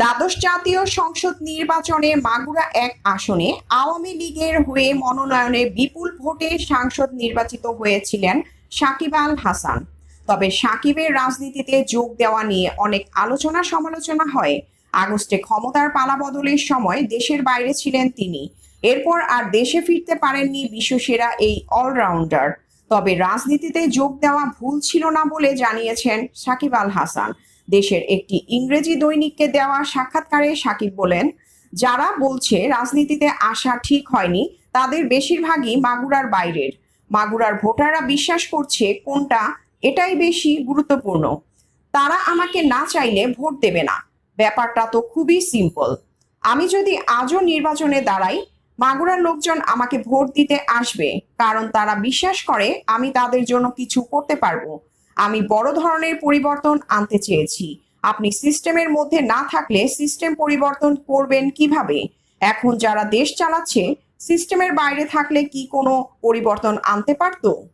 দ্বাদশ জাতীয় সংসদ নির্বাচনে মাগুরা এক আসনে আওয়ামী লীগের হয়ে মনোনয়নে বিপুল ভোটে সাংসদ নির্বাচিত হয়েছিলেন সাকিব আল হাসান। তবে সাকিবের রাজনীতিতে যোগ দেওয়া নিয়ে অনেক আলোচনা সমালোচনা হয়। আগস্টে ক্ষমতার পালাবদলের সময় দেশের বাইরে ছিলেন তিনি। এরপর আর দেশে ফিরতে পারেননি বিশ্বসেরা এই অলরাউন্ডার। তবে রাজনীতিতে যোগ দেওয়া ভুল ছিল না বলে জানিয়েছেন সাকিব আল হাসান। দেশের একটি ইংরেজি দৈনিককে দেওয়া সাক্ষাৎকারে সাকিব বলেন, যারা বলছে রাজনীতিতে আসা ঠিক হয়নি, তাদের বেশিরভাগই মাগুরার বাইরের। মাগুরার ভোটাররা বিশ্বাস করছে কোনটা, এটাই বেশি গুরুত্বপূর্ণ। তারা আমাকে না চাইলে ভোট দেবে না। ব্যাপারটা তো খুবই সিম্পল। আমি যদি আজও নির্বাচনে দাঁড়াই, মাগুরার লোকজন আমাকে ভোট দিতে আসবে। কারণ তারা বিশ্বাস করে আমি তাদের জন্য কিছু করতে পারব। আমি বড় ধরনের পরিবর্তন আনতে চেয়েছি। আপনি সিস্টেমের মধ্যে না থাকলে সিস্টেম পরিবর্তন করবেন কীভাবে? এখন যারা দেশ চালাচ্ছে, সিস্টেমের বাইরে থাকলে কি কোনো পরিবর্তন আনতে পারতো?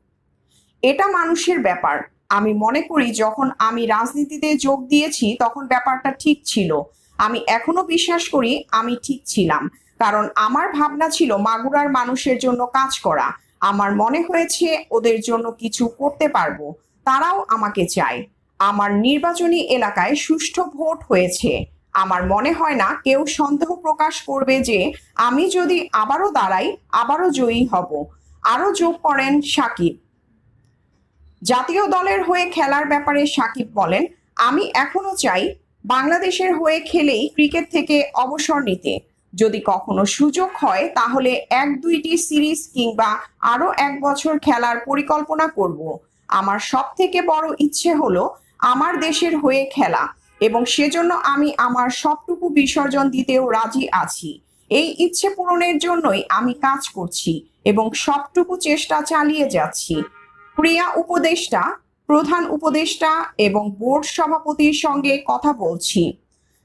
এটা মানুষের ব্যাপার। আমি মনে করি যখন আমি রাজনীতিতে যোগ দিয়েছি, তখন ব্যাপারটা ঠিক ছিল। আমি এখনও বিশ্বাস করি আমি ঠিক ছিলাম। কারণ আমার ভাবনা ছিল মাগুরার মানুষের জন্য কাজ করা। আমার মনে হয়েছে ওদের জন্য কিছু করতে পারব। তারাও আমাকে চায়। আমার নির্বাচনী এলাকায় সুষ্ঠু ভোট হয়েছে। আমার মনে হয় না কেউ সন্দেহ প্রকাশ করবে যে আমি যদি আবারও দাঁড়াই, আবারও জয়ী হব। আরও যোগ করেন সাকিব। জাতীয় দলের হয়ে খেলার ব্যাপারে সাকিব বলেন, আমি এখনও চাই বাংলাদেশের হয়ে খেলেই ক্রিকেট থেকে অবসর নিতে। যদি কখনো সুযোগ হয়, তাহলে এক দুইটি সিরিজ কিংবা আরও এক বছর খেলার পরিকল্পনা করব। আমার সব থেকে বড় ইচ্ছে হলো আমার দেশের হয়ে খেলা এবং সেজন্য আমি আমার সবটুকু বিসর্জন দিতেও রাজি আছি। এই ইচ্ছে পূরণের জন্যই আমি কাজ করছি এবং সবটুকু চেষ্টা চালিয়ে যাচ্ছি। প্রিয়া উপদেষ্টা, প্রধান উপদেষ্টা এবং বোর্ড সভাপতির সঙ্গে কথা বলছি।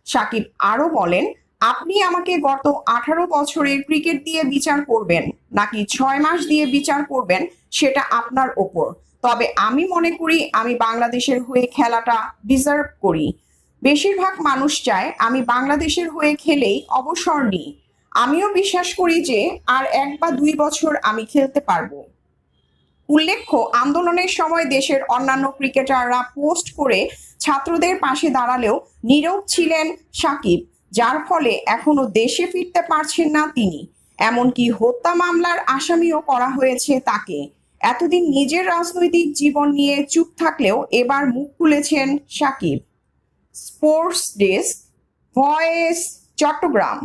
সাকিব আরও বলেন, আপনি আমাকে গত আঠারো বছরের ক্রিকেট দিয়ে বিচার করবেন, নাকি ছয় মাস দিয়ে বিচার করবেন, সেটা আপনার ওপর। তবে আমি মনে করি আমি বাংলাদেশের হয়ে খেলাটা ডিজার্ভ করি। বেশিরভাগ মানুষ চায় আমি বাংলাদেশের হয়ে খেলেই অবসর নিই। আমিও বিশ্বাস করি যে আর এক বা দুই বছর আমি খেলতে পারব। উল্লেখ্য, আন্দোলনের সময় দেশের অন্যান্য ক্রিকেটাররা পোস্ট করে ছাত্রদের পাশে দাঁড়ালেও নীরব ছিলেন সাকিব, যার ফলে এখনও দেশে ফিরতে পারছেন না তিনি। এমনকি হত্যা মামলার আসামিও করা হয়েছে তাকে। এতদিন নিজের রাজনৈতিক জীবন নিয়ে চুপ থাকলেও এবার মুখ খুলেছেন Sakib. Sports desk, voice, Chattogram.